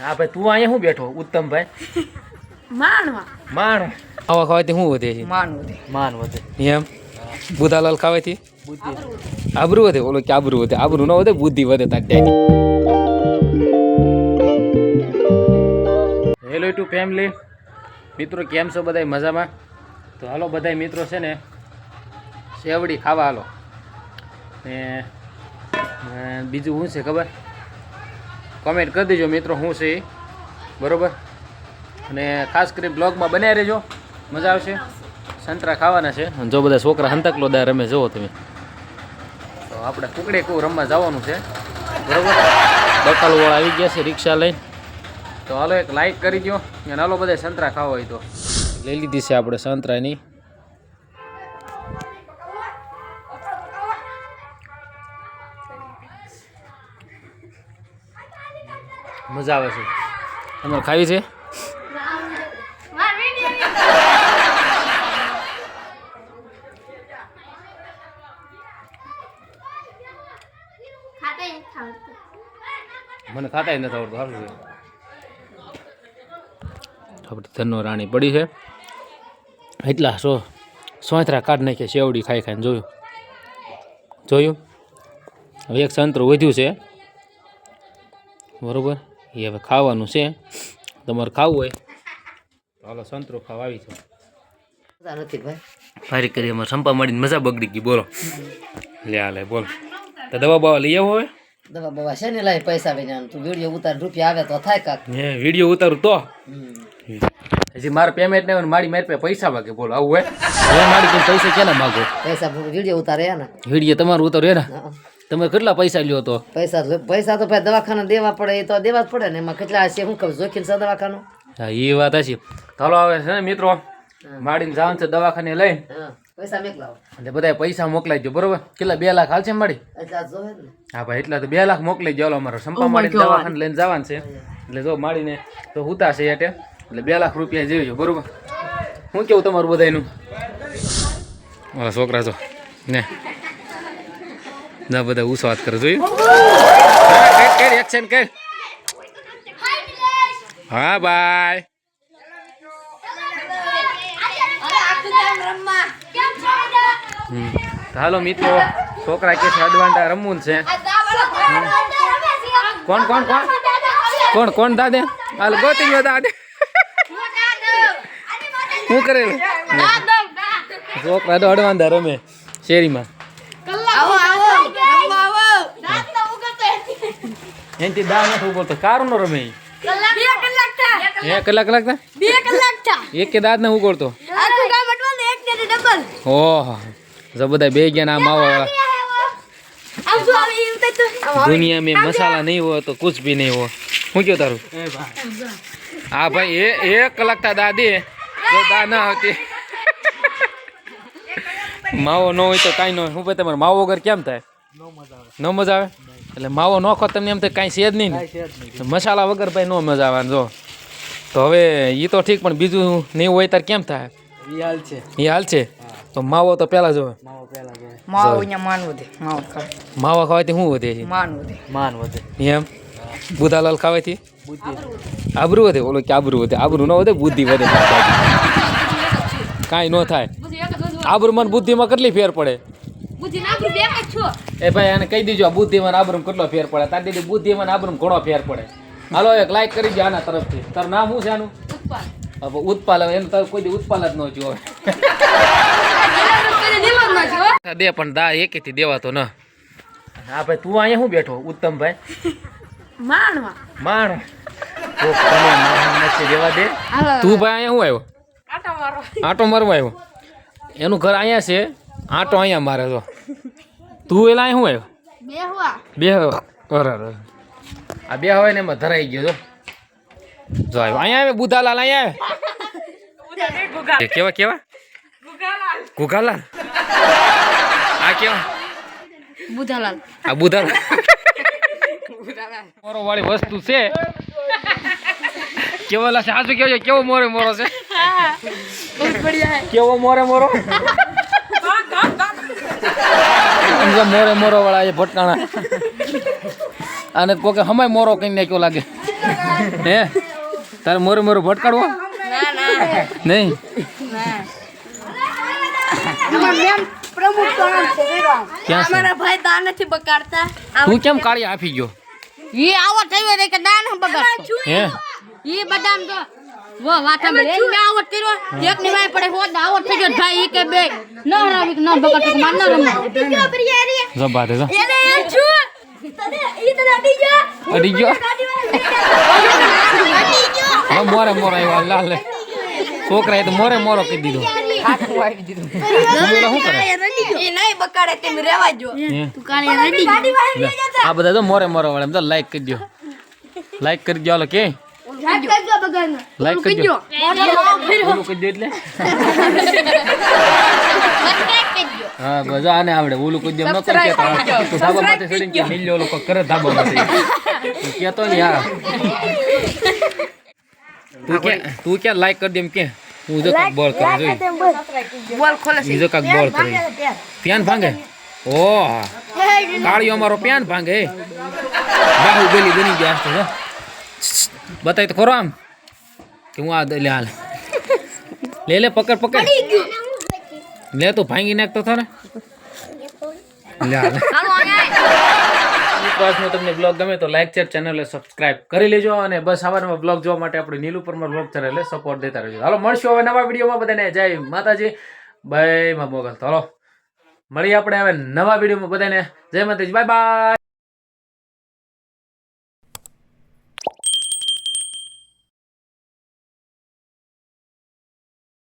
હા ભાઈ તું અહીંયા શું બેઠો? ઉત્તમભાઈ? માણવા. માણ. આવા ખાવાથી શું વધે છે? માન વધે. માન વધે. એમ? બુધાલાલ ખાવાથી? બુદ્ધિ આબરું વધે. ઓલો કે આબરું વધે. આબરું ન વધે બુદ્ધિ વધે તાર ડેડી હેલો ટુ ફેમિલી મિત્રો કેમ છો બધાય? મજામાં? તો હાલો બધાય મિત્રો છે ને સેવડી ખાવા હાલો. ને બીજું શું છે ખબર? કોમેન્ટ કરી દેજો મિત્રો શું છે બરોબર? અને ખાસ કરી બ્લોગમાં બનાવી રહેજો. મજા આવશે. સંતરા ખાવાના છે. અને જો બધા છોકરા હંતકલો દા રમે, જુઓ તમે. તો આપણે કુકડે કુ રમવા જવાનું છે. બરોબર? બકાલવાળા આવી ગયા છે રિક્ષા લઈને. તો હાલો એક લાઈક કરી દો અને હાલો બધા સંતરા ખાવા હોય તો. લઈ લીધી છે આપણે સંતરાની. મજા આવે છે. તમારે ખાવી છે? મને ખાતા નથી આવડતું સારું છે. આપણે ધનનો રાણી પડી છે. એટલા સો સોંતરા કાઢ નાખે શેવડી ખાઈ ખાઈને જોયું. જોયું? હવે એક સંતરું વધ્યું છે. બરોબર? એ હવે ખાવાનું છે. તમારે ખાવું હોય? હાલો સંતરો ખાવા આવી ભાઈ. ફારી કરી અમારે સંપા મળીને મજા બગડી ગઈ બોલો. લે આ લે બોલો. તો દવા બવા લઈ આવો હવે? દવા બવા છે ને લાય પૈસા વેચાણ તું વીડિયો ઉતાર રૂપિયા આવે તો થાય કાક. હે વીડિયો ઉતારું તો? હજી મારે પેમેન્ટ નહીં મારી મારી પાસે પૈસા માગે બોલો. આવું હોય? મારી પાસે કેના માગો? પૈસા વીડિયો ઉતારે ને. વીડિયો તમારું ઉતારે ને. તમે કેટલા પૈસા લ્યો તો? પૈસા પૈસા તો ભાઈ દવાખાના દેવા પડે એ તો દેવા જ પડે ને એમાં કેટલા હશે? શું ખબર જોખીમ છે દવાખાનું? હા એ વાત હશે. ચાલો હવે છે ને મિત્રો માડીને જવાનું છે દવાખાને લઈ. પૈસા મોકલાવો. એટલે બધા પૈસા મોકલાઈ દો બરોબર? કેટલા બે લાખ હાલશે માડી? જોવે હા ભાઈ એટલા તો બે લાખ મોકલી જાવ અમારો સંપા માડી દવાખાને લઈને જવાનું છે. એટલે જો માડીને તો હુતા છે એટલે એટલે બે લાખ રૂપિયા જેવી બરોબર? શું કેવું તમારું બધાયનું? છોકરા છો ને. ના બધા હું વાત કરે જોયું? કર કર એક્શન કર. હા બાય હાલો મિત્રો છોકરા કે છે અડવાંટા રમવું છે. કોણ કોણ કોણ? કોણ કોણ દાદે? હાલ ગોતી ગયો દાદે. શું કરેલું? છોકરા તો અડવાંડા રમે શેરીમાં. એનથી દા નથી ઊભો તો કારું નો રમે એક કલાક લાગતા? બે કલાક થા એક કે દાંત ને ઉગોળતો આખું ગામ અટવાલ બે ગયા માવા આવો. દુનિયા મેં મસાલા નહીં હોય તો કુછ ભી નહીં હોય. હું કહો તારું? હા ભાઈ એ એક કલાક તા દાદી. તો દા ના હતી. માવો ન હોય તો કાંઈ ન હોય. હું ભાઈ તમારે માવો વગર કેમ થાય? ન મજા આવે. એટલે માવો નોખો તમને એમ થાય કાંઈ છે જ નહીં ને. મસાલા વગર ભાઈ ન મજા આવે જો. તો હવે એ તો ઠીક પણ બીજું નહીં હોય ત્યારે કેમ થાય? એ હાલ છે. તો માવો તો પહેલા જોવે માવો અહીંયા માન વધે માવો ખાવ. માવા ખાવાથી શું વધે છે? માન વધે. માન વધે. એમ? બુધાલાલ ખાવાથી? આબરું વધે ઓલો કે આબરું વધે. આબરું ન વધે બુદ્ધિ વધે. કાંઈ ન થાય. આબરું મન બુદ્ધિમાં કેટલી ફેર પડે? એ ભાઈ એને કહી દેજો બુદ્ધિમાં ને કેટલો ફેર પડે? તાર દીદી બુદ્ધિમાં આબરૂમાં ઘણો ફેર પડે. હાલો એક લાઈક કરી દો આના તરફથી. તારું નામ શું છે આનું? હવે ઉત્પાલ હવે એનું તારું કોઈ દી ઉત્પાલ જ ન જોવે દે પણ દા એકેથી દેવાતો ન. હા ભાઈ તું અહીંયા શું બેઠો ઉત્તમભાઈ? માણવા. માણ તો તમે માણ નથી દેવા દે. તું ભાઈ અહીંયા શું આવ્યો? આટો મારવા આવ્યો. એનું ઘર અહીંયા છે. આટો અહીંયા મારે તો તું એલા શું આવ્યો? બે બરાબર. આ બે હોય ને એમાં ધરાઈ ગયો જો. જો આવ્યો. અહીંયા આવે બુધાલાલ અહીંયા આવે. કેવા કેવા? ગુગાલાલ. આ કેવા? બુધાલાલ. આ બુધાલાલ. મોરો વાળી વસ્તુ છે. કેવો લાગે? આજુ કેવો કેવો કેવો મોરે મોરો છે. કેવો મોરે મોરો? સમજા મોરે મોરો વાળા એ ભટકાણા. અને કોકે હમાય મોરો કઈ નાખ્યો લાગે. હે? તારે મોરે મોરો ભટકાડવો? નહીં? ક્યાં ભાઈ દાન નથી બગાડતા. તું કેમ કાળી આપી ગયો? ઈ આવો થયો રે કે દાન બગાડતો. હે? ઈ બદામ તો વો વાતા મે એક કર્યો. એક ની પડે આવત થઈ ગયો. ભાઈ ઈ કે બે. ન હરાવી કે ન કે માર ન રમો જો બાદ જો. એને એ છું તને ઈ તને અડી જા અડી ગયો? હવે મોરે મોરે આવ્યો લાલ. છોકરાએ તો મોરે મોરો કહી દીધો. બોલો શું કરે? ઈ નહીં બગાડે તેમ રેવા જો હે? તું કાળી રડી આ બધા તો મોરે મોરે વાળા એમ તો લાઈક કરી દો લાઈક કરી દો હાલો કે? લાઈક કરી દો ઓલું કરી એટલે? હા બસ આને આવડે. ઓલું કરી દો એમ ન કરી ધાબા ચડીને કે મિલ્યો લોકો કરે ધાબા તું કેતો ને યાર તું કે તું લાઈક કરી દેમ કે. હું જો બોલ કરે જોઈ. બોલ. ખોલે છે. બીજો કાંઈક બોલ કરે. પ્યાન ભાંગે? ઓ કાળીઓ અમારો પ્યાન ભાંગે બાહુબલી બની ગયા છે તો ખરો આમ. કે હું આ લે હાલ. લે લે પકડ પકડ. લે તું ભાંગી નાખતો થો ને. લે હાલ. તમને બ્લોગ ગમે તો લાઈક શેર ચેનલને સબસ્ક્રાઇબ કરી લેજો અને બસ સવારમાં બ્લોગ જોવા માટે આપણે નીલુપરમાં બ્લોગ ચેનલને સપોર્ટ દેતા રહેજો. હાલો મળશું હવે નવા વિડીયોમાં બધાને. જય માતાજી. બાયમાં મોગલ. તો હાલો મળીએ આપણે હવે નવા વિડીયોમાં બધાને. જય માતાજી. Bye bye